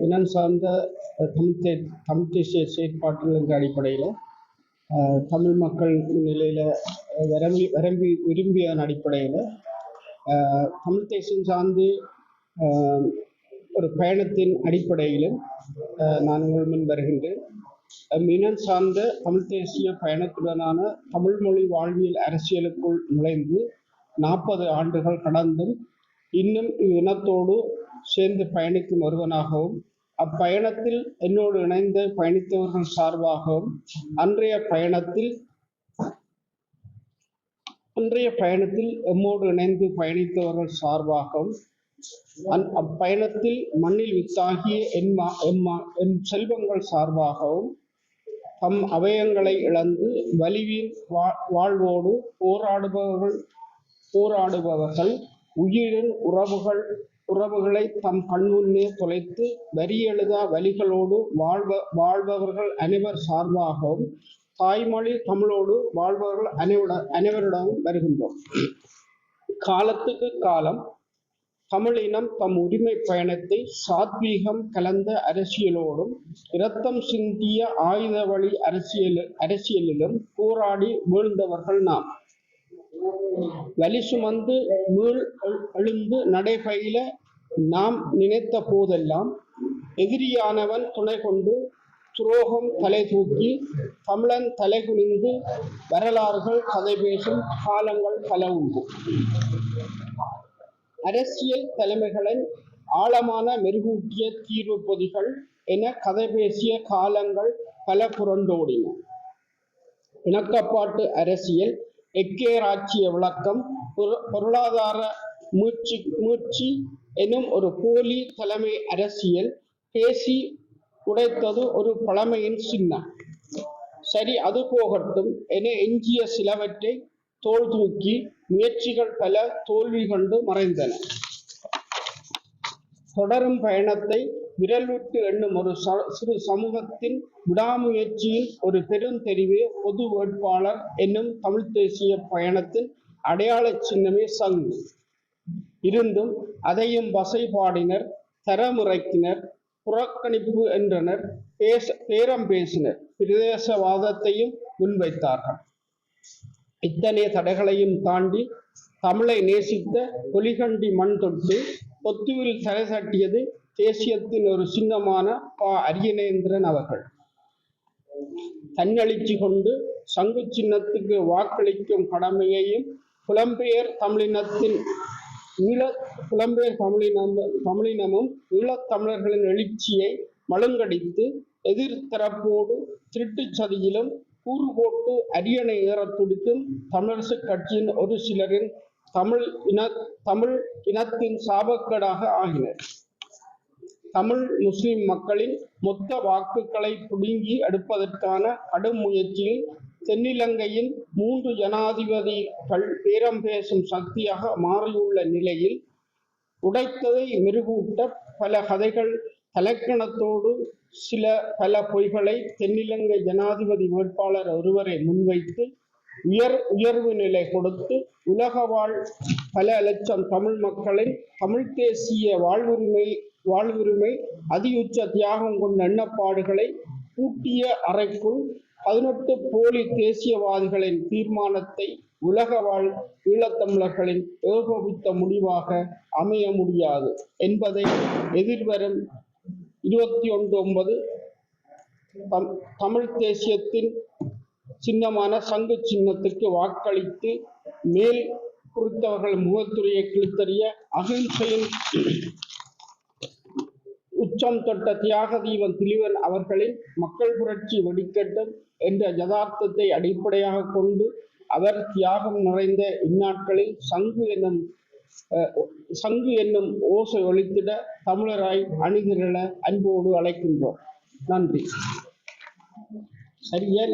இனம் சார்ந்த தமிழ்த்தே தமிழ் தே தேசிய என்ற அடிப்படையில் தமிழ் மக்கள் நிலையில் விரும்பி விரும்பி விரும்பியதன் அடிப்படையில் தமிழ் தேசியம் சார்ந்து ஒரு பயணத்தின் அடிப்படையிலும் நான் உங்கள் முன் வருகின்றேன். இனம் சார்ந்த தமிழ் தேசிய பயணத்துடனான தமிழ் மொழி வாழ்வியல் அரசியலுக்குள் நுழைந்து நாற்பது ஆண்டுகள் கடந்தும் இன்னும் இவ்வினத்தோடு சேர்ந்து பயணிக்கும் ஒருவனாகவும் அப்பயணத்தில் என்னோடு இணைந்து பயணித்தவர்கள் சார்பாகவும் அன்றைய பயணத்தில் அன்றைய பயணத்தில் எம்மோடு இணைந்து பயணித்தவர்கள் சார்பாகவும் அந் அப்பயணத்தில் மண்ணில் வித்தாகிய என்மா எம்மா எம் என் செல்வங்கள் சார்பாகவும் தம் அவயங்களை இழந்து வலிவின் வா வாழ்வோடு போராடுபவர்கள் போராடுபவர்கள் உயிரின் உறவுகள் உறவுகளை தம் கண்முன்னே தொலைத்து வரி எழுதா வாழ்வ வாழ்பவர்கள் அனைவர் சார்பாகவும் தாய்மொழி தமிழோடு வாழ்பவர்கள் அனைவட அனைவரிடமும் வருகின்றோம். காலத்துக்கு காலம் தமிழினம் தம் உரிமை பயணத்தை சாத்வீகம் கலந்த அரசியலோடும் இரத்தம் சிந்திய ஆயுத வழி அரசியல் அரசியலிலும் போராடி வீழ்ந்தவர்கள் நாம். வலி சுமந்து மீள் எழுந்து நடைபயில நாம் நினைத்த போதெல்லாம் எதிரியானவன் துணை கொண்டு துரோகம் தலை தூக்கி தமிழன் தலை குனிந்து வரலாறுகள் கதை பேசும் காலங்கள் பல உண்டு. அரசியல் தலைமைகளின் ஆழமான மெருகூட்டிய தீர்வு பொதிகள் என கதை பேசிய காலங்கள் பல புரண்டோடின. இணக்கப்பாட்டு அரசியல் எக்கேராட்சிய விளக்கம் பொரு- பொருளாதார மூச்சு மூச்சு எனும் ஒரு போலி தலைமை அரசியல் பேசி உடைத்தது ஒரு பழமையின் சின்னம். சரி அது போகட்டும் என எஞ்சிய சிலவற்றை தோல் தூக்கி முயற்சிகள் பல தோல்வி கண்டு மறைந்தன. தொடரும் பயணத்தை விரல் விட்டு எண்ணும் ஒரு சிறு சமூகத்தின் விடாமுயற்சியின் ஒரு பெருந்தெரிவே பொது வேட்பாளர் என்னும் தமிழ்த் தேசிய பயணத்தின் அடையாள சின்னமே சங்கு. இருந்தும் அதையும் வசைபாடினர் தரமுறைக்கினர் புறக்கணிப்பு என்றனர் பேச பேரம் பேசினர் பிரதேசவாதத்தையும் முன்வைத்தார்கள். இத்தனை தடைகளையும் தாண்டி தமிழை நேசித்த பொலிகண்டி மண் தொட்டு பொத்துவில் தலை தட்டியது தேசியத்தின் ஒரு சின்னமான பா அரியநேந்திரன் அவர்கள். தன்னெழுச்சி கொண்டு சங்கு சின்னத்துக்கு வாக்களிக்கும் கடமையையும் புலம்பெயர் தமிழினத்தின் ஈழ புலம்பெயர் தமிழினம் தமிழினமும் ஈழத் தமிழர்களின் எழுச்சியை மழுங்கடித்து எதிர்த்தரப்போடு திருட்டுச் சதியிலும் கூறு போட்டு அரியணை ஏற துடிக்கும் தமிழரசு கட்சியின் ஒரு சிலரின் தமிழ் இன தமிழ் இனத்தின் சாபக்கேடாக ஆகினர். தமிழ் முஸ்லிம் மக்களின் மொத்த வாக்குகளை புடுங்கி எடுப்பதற்கான கடும் முயற்சியில் தென்னிலங்கையின் மூன்று ஜனாதிபதிகள் பேரம் பேசும் சக்தியாக மாறியுள்ள நிலையில் உடைத்ததை மெருகூட்ட பல கதைகள் தலைக்கணத்தோடு சில பல பொய்களை தென்னிலங்கை ஜனாதிபதி வேட்பாளர் ஒருவரை முன்வைத்து உயர் உயர்வு நிலை கொடுத்து உலக வாழ் பல லட்சம் தமிழ் மக்களின் தமிழ் தேசிய வாழ்வுரிமை வாழ்வுரிமை அதியுச்ச தியாகம் கொண்ட எண்ணப்பாடுகளை பூட்டிய அறைக்குள் பதினெட்டு போலி தேசியவாதிகளின் தீர்மானத்தை உலக வாழ் ஈழத்தமிழர்களின் ஏகோபித்த முடிவாக அமைய முடியாது என்பதை எதிர்வரும் இருபத்தி ஒன்று ஒன்பது தம் தமிழ் தேசியத்தின் சின்னமான சங்கு சின்னத்துக்கு வாக்களித்து மேல் குறித்தவர்கள் முகத்துறையை கிழித்தறிய அகிம்சையின் உச்சம் தொட்ட தியாக தீபன் திலீவன் அவர்களின் மக்கள் புரட்சி வெடிக்கட்டும் என்ற யதார்த்தத்தை அடிப்படையாக கொண்டு அவர் தியாகம் நிறைந்த இந்நாட்களில் சங்கு என்னும் சங்கு என்னும் ஓசை ஒழித்திட தமிழராய் அணிதிரள அன்போடு அழைக்கின்றோம். நன்றி. சரியா